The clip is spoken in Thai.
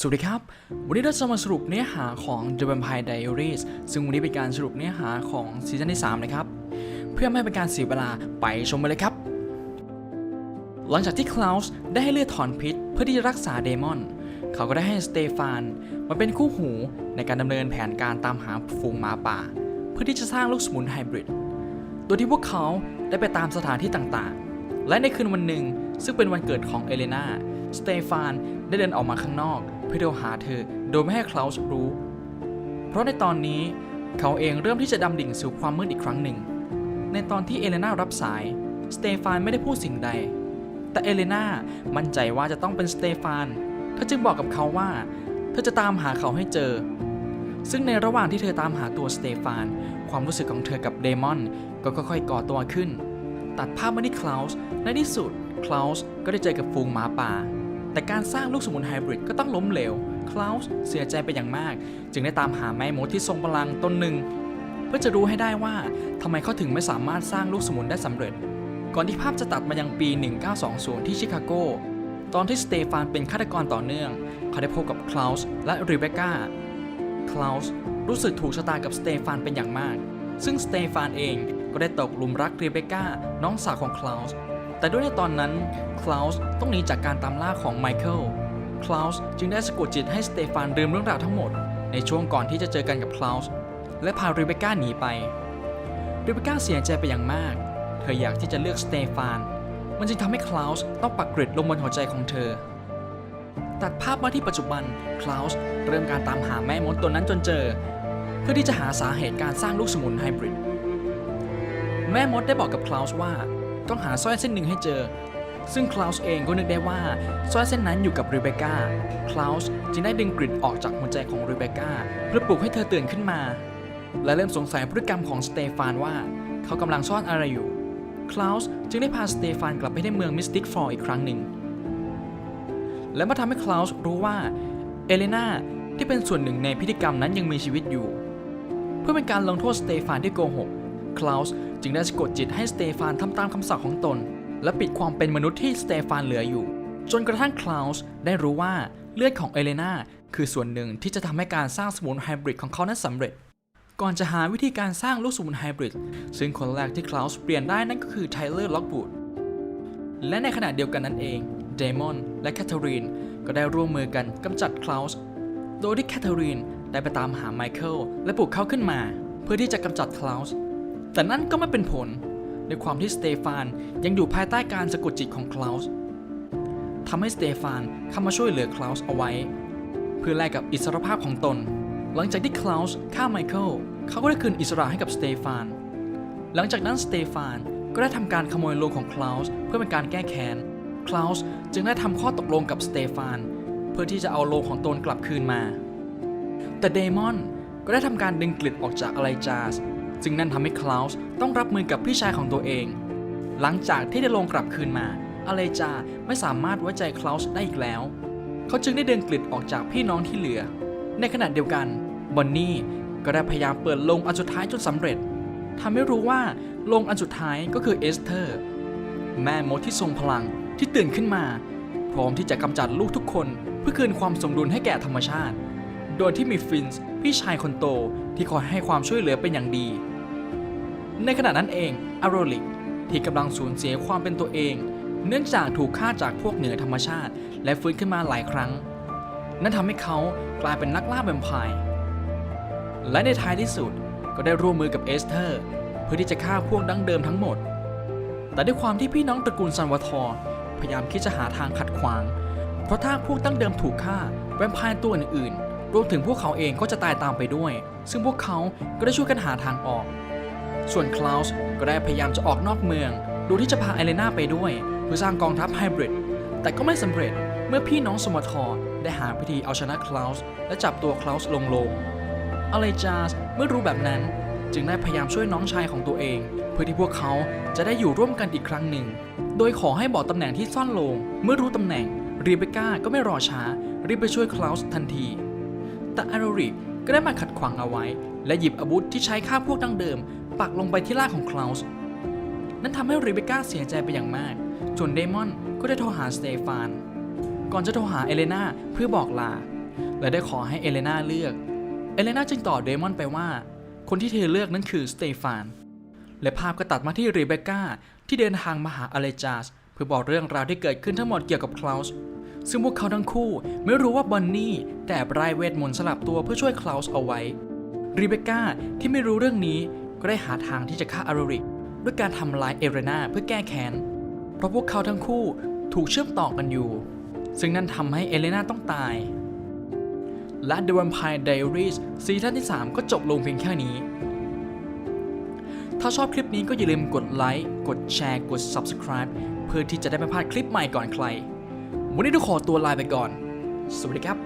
สวัสดีครับ วันนี้เราจะมาสรุปเนื้อหาของ The Vampire Diaries ซึ่งวันนี้เป็นการสรุปเนื้อหาของซีซั่นที่ 3 นะครับ เพื่อไม่ให้เป็นการเสียเวลาไปชมไปเลยครับ หลังจากที่คลาวส์ได้ให้เลือดถอนพิษเพื่อที่จะรักษาเดมอน เขาก็ได้ให้สเตฟานมาเป็นคู่หูในการดำเนินแผนการตามหาฝูงหมาป่า เพื่อที่จะสร้างลูกสมุนไฮบริด โดยที่พวกเขาได้ไปตามสถานที่ต่างๆ และในคืนวันหนึ่งซึ่งเป็นวันเกิดของเอเลนา สเตฟานได้เดินออกมาข้างนอก เพื่อเดหาเธอโดยไม่ให้คลาวส์รู้ เพราะในตอนนี้เขาเองเริ่มที่จะดำดิ่งสู่ความมืดอีกครั้งหนึ่ง ในตอนที่เอเลนารับสาย สเตฟานไม่ได้พูดสิ่งใด แต่เอเลนามั่นใจว่าจะต้องเป็นสเตฟานเธอจึงบอกกับเขาว่า เธอจะตามหาเขาให้เจอ ซึ่งในระหว่างที่เธอตามหาตัวสเตฟาน ความรู้สึกของเธอกับเดมอนก็ค่อยๆก่อตัวขึ้น ตัดภาพมาที่คลาวส์ในที่สุดคลาวส์ก็ได้เจอกับฟูงหมาป่า แต่การสร้างลูกสมุนไฮบริดก็ต้องล้มเหลวคลาวส์เสียใจไปอย่างมาก จึงได้ตามหาแม่มดที่ทรงพลังต้นหนึ่ง เพื่อจะรู้ให้ได้ว่าทำไมเขาถึงไม่สามารถสร้างลูกสมุนได้สำเร็จ ก่อนที่ภาพจะตัดมายังปี 1920 ที่ชิคาโก ตอนที่สเตฟานเป็นฆาตกรต่อเนื่อง เขาได้พบกับคลาวส์และรีเบคก้าคลาวส์รู้สึกถูกชะตากับสเตฟานเป็นอย่างมาก ซึ่งสเตฟานเองก็ได้ตกหลุมรักรีเบคก้าน้องสาวของคลาวส์ แต่ด้วยในตอนนั้นคลาวส์ต้องหนีจากการตามล่าของไมเคิลคลาวส์จึงได้สะกดจิตให้สเตฟานลืมเรื่องราวทั้งหมด ในช่วงก่อนที่จะเจอกันกับคลาวส์และพารีเบก้าหนีไปรีเบก้าเสียใจไปอย่างมาก เธออยากที่จะเลือกสเตฟาน มันจึงทำให้คลาวส์ต้องปักกริดลงบนหัวใจของเธอ ตัดภาพมาที่ปัจจุบันคลาวส์เริ่มการตามหาแม่มดตัวนั้นจนเจอ เพื่อที่จะหาสาเหตุการสร้างลูกสมุนไฮบริด แม่มดได้บอกกับคลาวส์ว่า ต้องหาสร้อยเส้นหนึ่งให้เจอ ซึ่งคลาวส์เองก็นึกได้ว่าสร้อยเส้นนั้นอยู่กับรีเบคก้าคลาวส์จึงได้ดึงกริดออกจากหัวใจของรีเบคก้าเพื่อปลุกให้เธอตื่นขึ้นมา และเริ่มสงสัยพฤติกรรมของสเตฟานว่า เขากำลังซ่อนอะไรอยู่คลาวส์จึงได้พาสเตฟานกลับไปที่เมืองมิสติกฟอร์อีกครั้งหนึ่ง และมาทำให้คลาวส์รู้ว่าเอเลนาที่เป็นส่วนหนึ่งในพิธีกรรมนั้นยังมีชีวิตอยู่ เพื่อเป็นการลงโทษสเตฟานที่โกหก คลาวส์จึงได้สะกดจิตให้สเตฟานทำตามคำสั่งของตน และปิดความเป็นมนุษย์ที่สเตฟานเหลืออยู่ จนกระทั่งคลาวส์ได้รู้ว่าเลือดของเอเลนาคือส่วนหนึ่งที่จะทำให้การสร้างสมุนไฮบริดของเขานั้นสำเร็จ ก่อนจะหาวิธีการสร้างลูกสมุนไฮบริดซึ่งคนแรกที่คลาวส์เปลี่ยนได้นั่นก็คือไทเลอร์ล็อกบูดและในขณะเดียวกันนั่นเองเดมอนและแคทเธอรีนก็ได้ร่วมมือกันกำจัดคลาวส์โดยที่แคทเธอรีนได้ไปตามหาไมเคิลและปลุกเขาขึ้นมา เพื่อที่จะกำจัดคลาวส์ แต่นั่นก็ไม่เป็นผลด้วยความที่สเตฟานยังอยู่ภายใต้การสะกดจิตของคลาวส์ทำให้สเตฟานเข้ามาช่วยเหลือคลาวส์เอาไว้ เพื่อแลกกับอิสรภาพของตน หลังจากที่คลาวส์ฆ่าไมเคิลเขาก็ได้คืนอิสระให้กับสเตฟาน หลังจากนั้นสเตฟานก็ได้ทำการขโมยโลงของคลาวส์เพื่อเป็นการแก้แค้นคลาวส์จึงได้ทำข้อตกลงกับสเตฟานเพื่อที่จะเอาโลงของตนกลับคืนมา แต่เดมอนก็ได้ทำการดึงกลิดออกจากอะไรจาส ซึ่งนั่นทำให้คลาวส์ต้องรับมือกับพี่ชายของตัวเอง หลังจากที่ได้ลงกลับคืนมาอเลจาไม่สามารถไว้ใจคลาวส์ได้อีกแล้ว เขาจึงได้เดึงกลิดออกจากพี่น้องที่เหลือ ในขณะเดียวกันบอนนี่ก็ได้พยายามเปิดลงอันสุดท้ายจนสำเร็จทำให้รู้ว่าลงอันสุดท้ายก็คือเอสเธอร์ แม่มดที่ทรงพลังที่ตื่นขึ้นมา พร้อมที่จะกำจัดลูกทุกคนเพื่อคืนความสมดุลให้แก่ธรรมชาติ โดยที่มีฟินส์พี่ชายคนโตที่คอยให้ความช่วยเหลือเป็นอย่างดี ในขณะนั้นเองอารโรลิกที่กำลังสูญเสียความเป็นตัวเอง เนื่องจากถูกฆ่าจากพวกเหนือธรรมชาติ และฟื้นขึ้นมาหลายครั้ง นั่นทำให้เขากลายเป็นนักล่าแวมไพร์และในท้ายที่สุดก็ได้ร่วมมือกับเอสเธอร์ เพื่อที่จะฆ่าพวกดั้งเดิมทั้งหมด แต่ด้วยความที่พี่น้องตระกูลซันวาทอร์พยายามคิดจะหาทางขัดขวาง เพราะถ้าพวกตั้งเดิมถูกฆ่าแวมไพร์ตัวอื่นๆ รวมถึงพวกเขาเองก็จะตายตามไปด้วย ซึ่งพวกเขาก็ได้ช่วยกันหาทางออก ส่วนคลาวส์ก็ได้พยายามจะออกนอกเมือง โดยที่จะพาไอเลนาไปด้วยเพื่อสร้างกองทัพไฮบริด แต่ก็ไม่สำเร็จเมื่อพี่น้องสมทอร์ได้หาวิธีเอาชนะคลาวส์และจับตัวคลาวส์ลงลงอเลจาสเมื่อรู้แบบนั้น จึงได้พยายามช่วยน้องชายของตัวเอง เพื่อที่พวกเขาจะได้อยู่ร่วมกันอีกครั้งหนึ่ง โดยขอให้บอกตำแหน่งที่ซ่อนลง เมื่อรู้ตำแหน่งรีเบก้าก็ไม่รอช้ารีบไปช่วยคลาวส์ทันที แต่อาริริกก็ได้มาขัดขวางเอาไว้ และหยิบอาวุธที่ใช้ฆ่าพวกดั้งเดิม ปักลงไปที่ล่างของคลาวส์นั่นทำให้รีเบก้าเสียใจไปอย่างมาก จนเดมอนก็ได้โทรหาสเตฟาน ก่อนจะโทรหาเอเลนาเพื่อบอกลา และได้ขอให้เอเลนาเลือก เอเลนาจึงตอบเดมอนไปว่า คนที่เธอเลือกนั้นคือสเตฟาน และภาพก็ตัดมาที่รีเบก้าที่เดินทางมาหาอเลจาสเพื่อบอกเรื่องราวที่เกิดขึ้นทั้งหมดเกี่ยวกับคลาวส์ ซึ่งพวกเขาทั้งคู่ไม่รู้ว่าบอนนี่แต่แอบรายเวทมนต์สลับตัวเพื่อช่วยคลาวส์เอาไว้รีเบคก้าที่ไม่รู้เรื่องนี้ก็ได้หาทางที่จะฆ่าอาริกด้วยการทำลายเอเรนาเพื่อแก้แค้น เพราะพวกเขาทั้งคู่ถูกเชื่อมต่อกันอยู่ ซึ่งนั่นทำให้เอเลนาต้องตาย และ The Vampire Diaries ซีซั่นที่ 3 ก็จบลงเพียงแค่นี้ ถ้าชอบคลิปนี้ก็อย่าลืมกดไลค์ กดแชร์ กด Subscribe เพื่อที่จะได้ไม่พลาดคลิปใหม่ก่อนใคร วันนี้ต้องขอตัวลาไปก่อน สวัสดีครับ